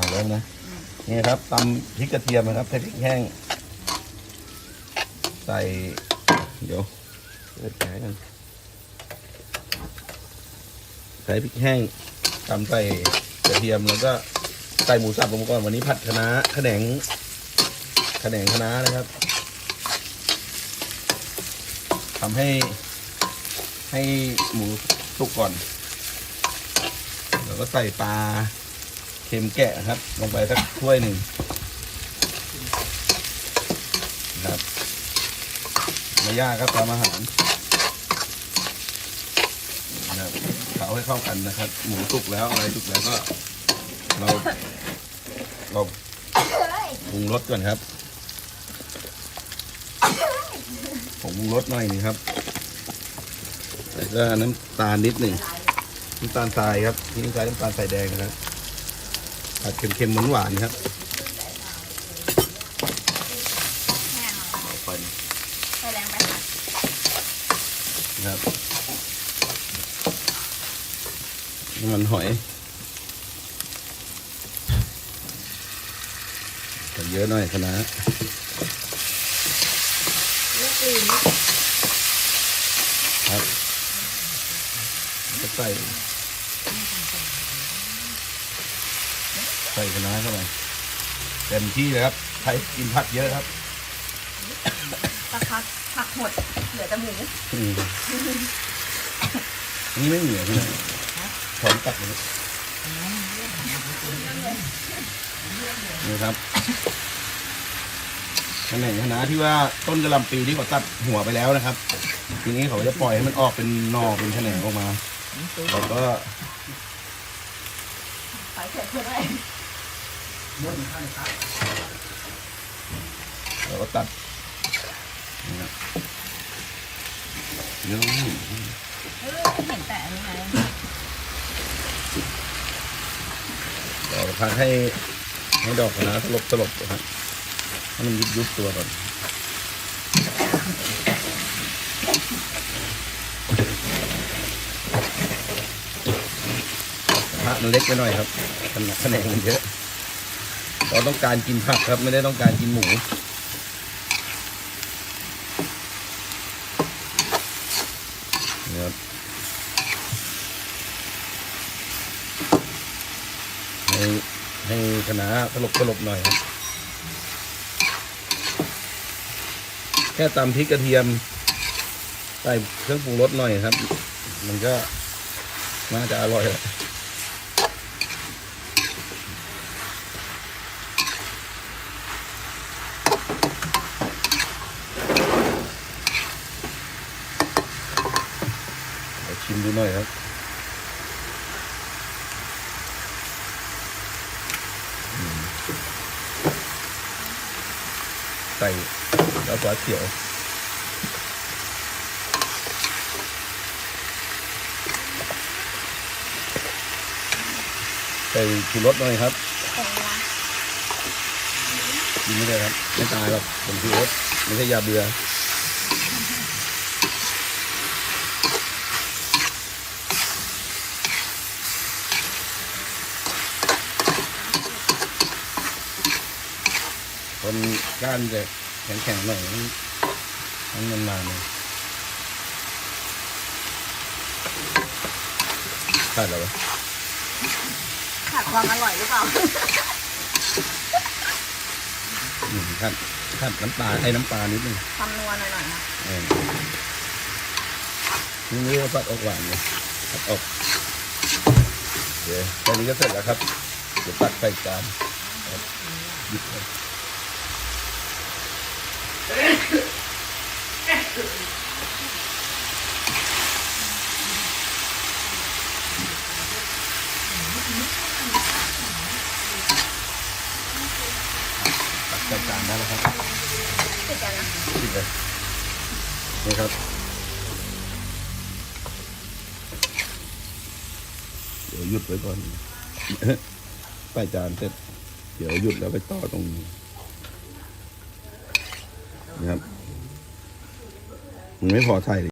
อ่าแล้วนะนี่ครับตำพริกกระเทียมนะครับใส่พริกแห้ง ใส่ เดี๋ยวเปิดแผลกันใส่พริกแห้งตำใส่กระเทียมแล้วก็ใส่หมูสับลงมาก่อนวันนี้ผัดคะน้าขะแหนงขะแหนงคะน้านะครับทำให้ให้หมูสุกก่อน แล้วก็ใส่ปลา เค็มแกะครับ ลงไปสักถ้วยหนึ่งครับไม่ยากครับทำอาหารนะครับเขาให้เข้ากันนะครับ หมูสุกแล้วอะไรสุกแล้วก็ เราเราปรุงรสก่อนครับผมปรุงรสหน่อยนึงครับแล้วก็น้ำตาลนิดหนึ่งน้ำตาลทรายครับนี่น้ำตาลน้ำตาลทรายแดงนะครับ ผัดเค็มๆหวานๆครับแห้งเอาไปใส่แรงไปค่ะนะครับน้ำมันหอยใส่เยอะหน่อยคณะเลือกลีนครับก็ใส่ ส่คณะเข้าไปเต็มที่เลยครับใครกินผักเยอะครับสักพักผักหมดเหลือแต่หมูอืมอันนี่ไม่เหนียวใช่ไหมช้อนตักเลยนี่ครับตำแหน่งคณะที่ว่าต้นกระหลำปีที่เขาตัดหัวไปแล้วนะครับ ทีนี้เขาจะปล่อยให้มันออกเป็นหนอเป็นแขนงออกมาเราก็ใส่เผ็ดเพื่ออะไร เราก็ตัดนี่ครับเนื้อเออเห็นแต่อันนี้ไงเราพักให้ให้ดอกคะน้าสลบสลบๆนะครับให้มันยุบยุบๆตัวก่อนผักมันเล็กไปหน่อยครับขนาดคะแนนมันเยอะ เราต้องการกินผักครับไม่ได้ต้องการกินหมูนี่ครับให้ให้คณะสลบสลบหน่อยครับแค่ตำพริกกระเทียม ใส่เครื่องปรุงรสหน่อยครับ มันก็น่าจะอร่อยแหละเดี๋ยวชิมดูหน่อยครับอืมใส่แล้วฟ้าเขียวใส่ชูรสหน่อยครับของร้านกินไม่ได้ครับ ไม่ตายหรอกผมชูรสไม่ใช่ยาเบื่อ คนก้านจะแข็งๆหน่อยมันมันนานๆเลยใช่แล้ววะผักความอร่อยหรือเปล่าอืมขั้นขั้นน้ำปลาไอ้น้ำปลานิดนึงความนัวหน่อยๆนะเออนี่นี่ก็ตัดออกหวานเลยตัดออกโอเคแค่นี้ก็เสร็จแล้วครับ เดี๋ยวตักใส่จานครับหยิบเลยตักใส่จาน ได้แล้วครับติดกันนะปิดเลยนี่ครับเดี๋ยวหยุดไว้ก่อนใส่จานเสร็จเดี๋ยวหยุดแล้วไปต่อตรงนี้นะครับมันไม่พอใส่